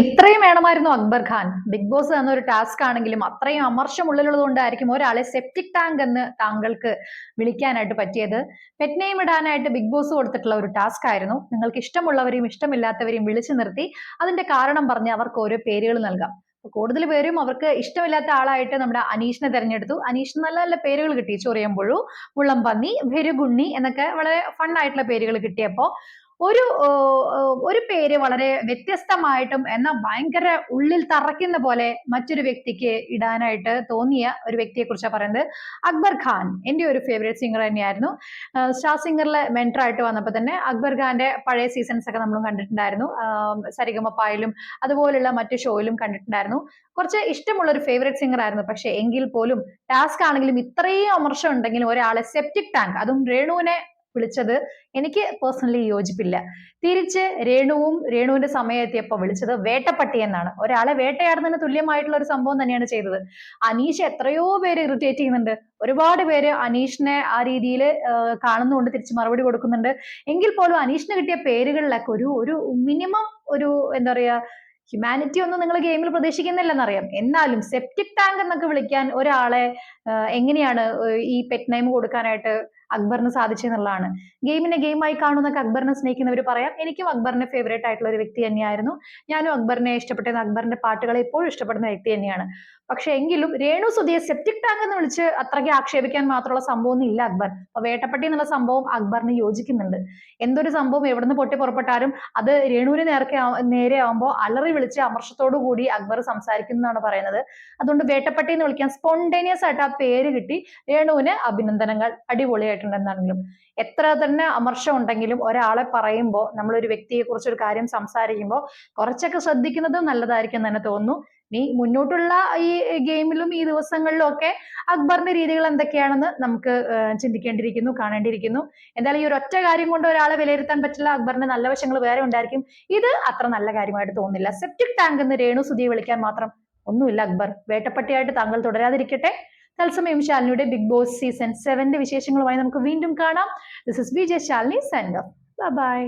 ഇത്രയും വേണമായിരുന്നു Akbar Khan. Big boss എന്ന ഒരു ടാസ്ക് ആണെങ്കിലും അത്രയും അമർഷം ഉള്ളിലുള്ളത് കൊണ്ടായിരിക്കും ഒരാളെ സെപ്റ്റിക് ടാങ്ക് എന്ന് താങ്കൾക്ക് വിളിക്കാനായിട്ട് പറ്റിയത്. പെറ്റ്നെയും ഇടാനായിട്ട് ബിഗ് ബോസ് കൊടുത്തിട്ടുള്ള ഒരു ടാസ്ക് ആയിരുന്നു. നിങ്ങൾക്ക് ഇഷ്ടമുള്ളവരെയും ഇഷ്ടമില്ലാത്തവരെയും വിളിച്ചു നിർത്തി അതിന്റെ കാരണം പറഞ്ഞ് അവർക്ക് ഓരോ പേരുകൾ നൽകാം. കൂടുതൽ പേരും അവർക്ക് ഇഷ്ടമില്ലാത്ത ആളായിട്ട് നമ്മുടെ അനീഷിനെ തിരഞ്ഞെടുത്തു. അനീഷ് നല്ല നല്ല പേരുകൾ കിട്ടി. ചൊറിയമ്പുഴു മുള്ളംപന്നി ഭരുഗുണ്ണി എന്നൊക്കെ വളരെ ഫൺ ആയിട്ടുള്ള പേരുകൾ കിട്ടിയപ്പോൾ ഒരു ഒരു പേര് വളരെ വ്യത്യസ്തമായിട്ടും എന്നാൽ ഭയങ്കര ഉള്ളിൽ തറയ്ക്കുന്ന പോലെ മറ്റൊരു വ്യക്തിക്ക് ഇടാനായിട്ട് തോന്നിയ ഒരു വ്യക്തിയെ കുറിച്ചാണ് പറയുന്നത്. അക്ബർ ഖാൻ എന്റെ ഒരു ഫേവറേറ്റ് സിംഗർ തന്നെയായിരുന്നു. സ്റ്റാർ സിംഗറിലെ മെന്റർ ആയിട്ട് വന്നപ്പോൾ തന്നെ അക്ബർ ഖാന്റെ പഴയ സീസൺസ് ഒക്കെ നമ്മളും കണ്ടിട്ടുണ്ടായിരുന്നു. സരിഗമപ്പായിലും അതുപോലുള്ള മറ്റു ഷോയിലും കണ്ടിട്ടുണ്ടായിരുന്നു. കുറച്ച് ഇഷ്ടമുള്ള ഒരു ഫേവറേറ്റ് സിംഗർ ആയിരുന്നു. പക്ഷെ എങ്കിൽ പോലും ടാസ്ക് ആണെങ്കിലും ഇത്രയും അമർഷം ഉണ്ടെങ്കിലും ഒരാളെ സെപ്റ്റിക് ടാങ്ക് അതും രേണുവിനെ വിളിച്ചത് എനിക്ക് പേഴ്സണലി യോജിപ്പില്ല. തിരിച്ച് രേണുവും രേണുവിന്റെ സമയം എത്തിയപ്പോൾ വിളിച്ചത് വേട്ടപ്പട്ടി എന്നാണ്. ഒരാളെ വേട്ടയാടുന്നതിന് തുല്യമായിട്ടുള്ള ഒരു സംഭവം തന്നെയാണ് ചെയ്തത്. അനീഷ് എത്രയോ പേര് ഇറിറ്റേറ്റ് ചെയ്യുന്നുണ്ട്. ഒരുപാട് പേര് അനീഷിനെ ആ രീതിയിൽ കാണുന്നുകൊണ്ട് തിരിച്ച് മറുപടി കൊടുക്കുന്നുണ്ട്. എങ്കിൽ പോലും അനീഷിന് കിട്ടിയ പേരുകളിലൊക്കെ ഒരു ഒരു മിനിമം ഒരു എന്താ പറയാ ഹ്യൂമാനിറ്റി ഒന്നും നിങ്ങൾ ഗെയിമിൽ പ്രതീക്ഷിക്കുന്നില്ലെന്നറിയാം. എന്നാലും സെപ്റ്റിക് ടാങ്ക് എന്നൊക്കെ വിളിക്കാൻ ഒരാളെ എങ്ങനെയാണ് ഈ പെറ്റ് നെയിം കൊടുക്കാനായിട്ട് അക്ബറിന് സാധിച്ചെന്നുള്ളതാണ്. ഗെയിമിനെ ഗെയിമായി കാണുന്നൊക്കെ അക്ബറിനെ സ്നേഹിക്കുന്നവർ പറയാം. എനിക്കും അക്ബറിന്റെ ഫേവറേറ്റ് ആയിട്ടുള്ള ഒരു വ്യക്തി തന്നെയായിരുന്നു. ഞാനും അക്ബറിനെ ഇഷ്ടപ്പെട്ടിരുന്ന അക്ബറിന്റെ പാട്ടുകളെ ഇപ്പോഴും ഇഷ്ടപ്പെടുന്ന വ്യക്തി തന്നെയാണ്. പക്ഷെ എങ്കിലും രേണു സുധിയെ സെപ്റ്റിക് ടാങ്ക് എന്ന് വിളിച്ച് അത്രയ്ക്ക് ആക്ഷേപിക്കാൻ മാത്രമുള്ള സംഭവം ഇല്ല അക്ബർ. അപ്പൊ വേട്ടപ്പട്ടി എന്നുള്ള സംഭവം അക്ബറിന് യോജിക്കുന്നുണ്ട്. എന്തൊരു സംഭവം എവിടുന്ന് പൊട്ടി പുറപ്പെട്ടാലും അത് രേണുവിന് നേരത്തെ നേരെ ആവുമ്പോൾ അലറി വിളിച്ച് അമർഷത്തോടു കൂടി അക്ബർ സംസാരിക്കുന്നതാണ് പറയുന്നത്. അതുകൊണ്ട് വേട്ടപ്പട്ടി എന്ന് വിളിക്കാൻ സ്പോണ്ടേനിയസ് ആയിട്ട് ആ പേര് കിട്ടി. രേണുവിന് അഭിനന്ദനങ്ങൾ. അടിപൊളിയായിട്ടുണ്ടെന്നാണെങ്കിലും എത്ര തന്നെ അമർഷം ഉണ്ടെങ്കിലും ഒരാളെ പറയുമ്പോൾ നമ്മൾ ഒരു വ്യക്തിയെ കുറിച്ച് ഒരു കാര്യം സംസാരിക്കുമ്പോൾ കുറച്ചൊക്കെ ശ്രദ്ധിക്കുന്നതും നല്ലതായിരിക്കും തന്നെ തോന്നുന്നു. നീ മുന്നോട്ടുള്ള ഈ ഗെയിമിലും ഈ ദിവസങ്ങളിലും ഒക്കെ അക്ബറിന്റെ രീതികൾ എന്തൊക്കെയാണെന്ന് നമുക്ക് ചിന്തിക്കേണ്ടിയിരിക്കുന്നു കാണേണ്ടിയിരിക്കുന്നു. എന്തായാലും ഈ ഒരു ഒറ്റ കാര്യം കൊണ്ട് ഒരാളെ വിലയിരുത്താൻ പറ്റില്ല അക്ബറിന്റെ നല്ല വശങ്ങൾ വേറെ ഉണ്ടായിരിക്കും. ഇത് അത്ര നല്ല കാര്യമായിട്ട് തോന്നുന്നില്ല. സെപ്റ്റിക് ടാങ്ക് എന്ന് രേണു സുധിയെ വിളിക്കാൻ മാത്രം ഒന്നുമില്ല അക്ബർ. വേട്ടപ്പട്ടിയായിട്ട് താങ്കൾ തുടരാതിരിക്കട്ടെ. തത്സമയം ശാലിനിയുടെ ബിഗ് ബോസ് സീസൺ സെവന്റെ വിശേഷങ്ങളുമായി നമുക്ക് വീണ്ടും കാണാം. This is Vijay Shalini send bye